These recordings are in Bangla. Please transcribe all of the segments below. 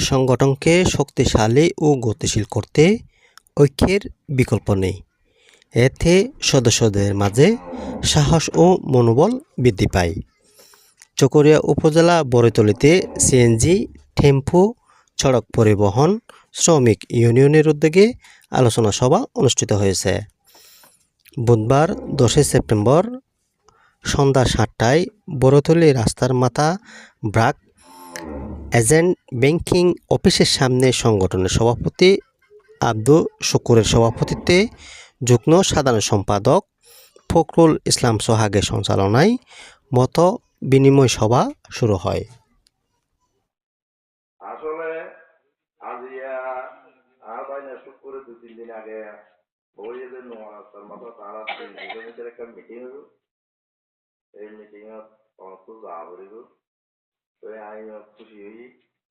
সংগঠনকে শক্তিশালী ও গতিশীল করতে ঐক্যের বিকল্প নেই। এতে সদস্যদের মাঝে সাহস ও মনোবল বৃদ্ধি পায়। চকরিয়া উপজেলা বড়তলিতে সিএনজি, টেম্পো, সড়ক পরিবহন, শ্রমিক ইউনিয়নের উদ্যোগে আলোচনা সভা অনুষ্ঠিত হয়েছে। বুধবার দশই সেপ্টেম্বর সন্ধ্যা সাতটায় বড়তলি রাস্তার মাথা ব্রাক এজেন্ট ব্যাংকিং অফিসের সামনে সংগঠনের সভাপতি আব্দুল শুকুরের সভাপতিত্বে যুগ্ম সাধারণ সম্পাদক ফখরুল ইসলাম সোহাগের সঞ্চালনায় মত বিনিময় সভা শুরু হয়। আসলে মিটিং খুব যাওয়া করিব তো আমি খুশি হই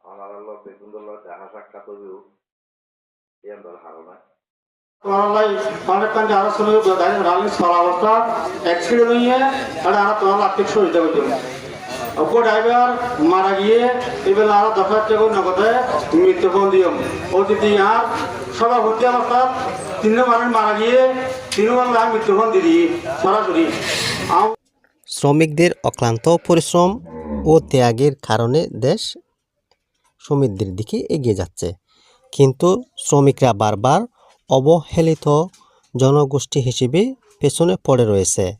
আমার আল্লাহ বেগুন দেখা সাক্ষাৎ হইব এই আমার ধারণা আর ড্রাইভার মারা গিয়ে আরও দশ হাজার টাকা নগদে দিয়ম। মানুষ মারা গিয়ে মানুষ মৃত্যুপণ দিদি সরাসরি। শ্রমিকদের অক্লান্ত পরিশ্রম ও ত্যাগের কারণে দেশ সমৃদ্ধির দিকে এগিয়ে যাচ্ছে। কিন্তু শ্রমিকরা বারবার অবহেলিত জনগোষ্ঠী হিসেবে পেছনে পড়ে রয়েছে।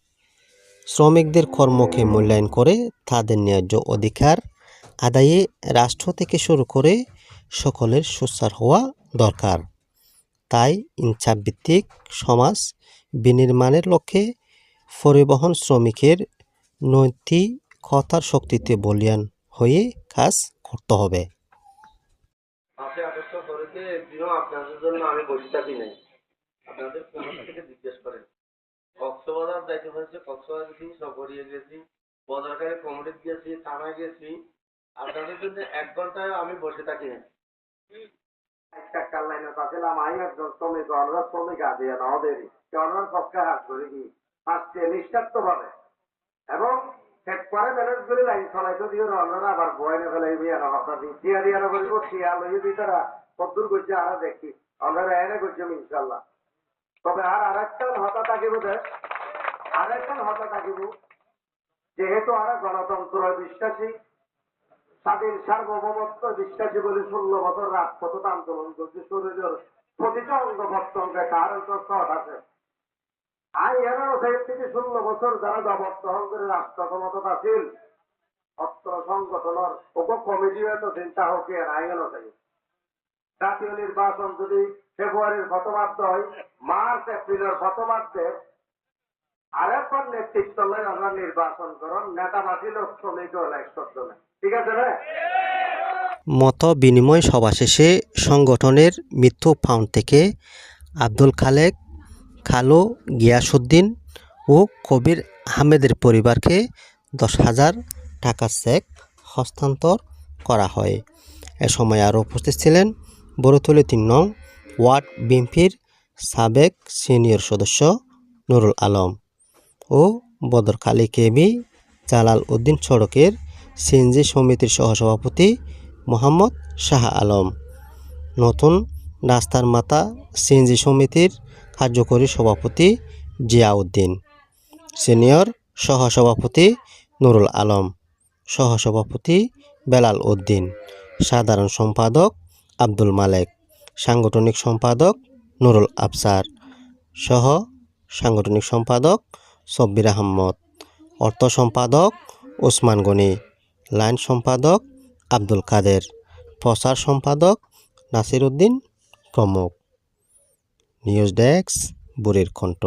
শ্রমিকদের কর্মকে মূল্যায়ন করে তাদের ন্যায্য অধিকার আদায়ে রাষ্ট্র থেকে শুরু করে সকলের সুচার হওয়া দরকার। তাই ইনসাফভিত্তিক সমাজ বিনির্মাণের লক্ষ্যে পরিবহন শ্রমিকের নৈতিকতার শক্তিতে বলিয়ান হয়ে কাজ করতে হবে। পাশে আদর্শ করেছে একদিনও আপনাদের জন্য আমি বসে থাকি নাই। আপনাদের থেকে জিজ্ঞেস করেন কক্সবাজার যাইতে হয়েছে কক্সবাজার গেছি সগরিয়ে গেছি বদরকারি কমিটি গেছি থানায় গেছি। আপনাদের জন্য এক ঘন্টায় আমি বসে থাকি না একটা পাচ্ছিলাম আমি একজন শ্রমিক অনরা শ্রমিক আছে না ওদেরই অনরার পক্ষে হাত ধরে কি আসছে নিঃস্বার্থ ভাবে এবং চেক করে ব্যালেন্স করে লাইন চলাইতে দিয়ে অন্যরা আবার বয়নে ফেলাইবি আর হতা দি টিয়া দিয়া বলিব টিয়া লইয়ে দি তারা, কদ্দুর করছে, আর দেখি, অন্যরা এনে করছে ইনশাল্লাহ তবে আর আরেকটা হতা থাকিব দেশ আরেকটা হতা থাকিব, যেহেতু আর গণতন্ত্র বিশ্বাসী, স্বাধীন সার্বভৌমত্ব বিশ্বাসী বলে ষোলো বছর রাজপথত আন্দোলন করছে, শরীরের প্রতিটা অঙ্গ প্রত্যঙ্গে কার অন্তঃস্থ আছে। আর এরাও সেই থেকে ষোলো বছর যারা জবরদখল করে রাষ্ট্র ক্ষমতা আছিল অস্ত্র সংগঠনের উপ কমিটি এত চিন্তা হোক এর আইন থাকে। জাতীয় নির্বাচন যদি ফেব্রুয়ারির প্রথমার্ধ হয়, মার্চ, এপ্রিলের প্রথমার্ধে আরেকবার নেতৃত্ব লয় আমরা নির্বাচন করুন নেতা বাতিল ও শ্রমিক জনে। ঠিক আছে রে মত বিনিময় সভা শেষে সংগঠনের মৃত্যু ফাউন্ড থেকে আব্দুল খালেক খালো গিয়াসুদ্দিন ও কবির আহমেদের পরিবারকে দশ হাজার টাকা চেক হস্তান্তর করা হয়। এ সময় আরও উপস্থিত ছিলেন বড়তলী তিন নং ওয়ার্ড বিএনপির সাবেক সিনিয়র সদস্য নুরুল আলম ও বদরকালী কেবি জালাল উদ্দিন সড়কের সিএনজি সমিতির সহসভাপতি মোহাম্মদ শাহ আলম। নতুন রাস্তার মাতা সিএনজি সমিতির কার্যকরী সভাপতি জিয়াউদ্দিন, সিনিয়র সহসভাপতি নুরুল আলম, সহসভাপতি বেলাল উদ্দিন, সাধারণ সম্পাদক আব্দুল মালেক, সাংগঠনিক সম্পাদক নুরুল আফসার সহ সাংগঠনিক সম্পাদক সব্বির আহমদ, অর্থ সম্পাদক ওসমান গনি, লাইন সম্পাদক আব্দুল কাদের, প্রচার সম্পাদক নাসির উদ্দিন প্রমুখ। নিউজ ডেস্ক বুড়ির কণ্ঠ।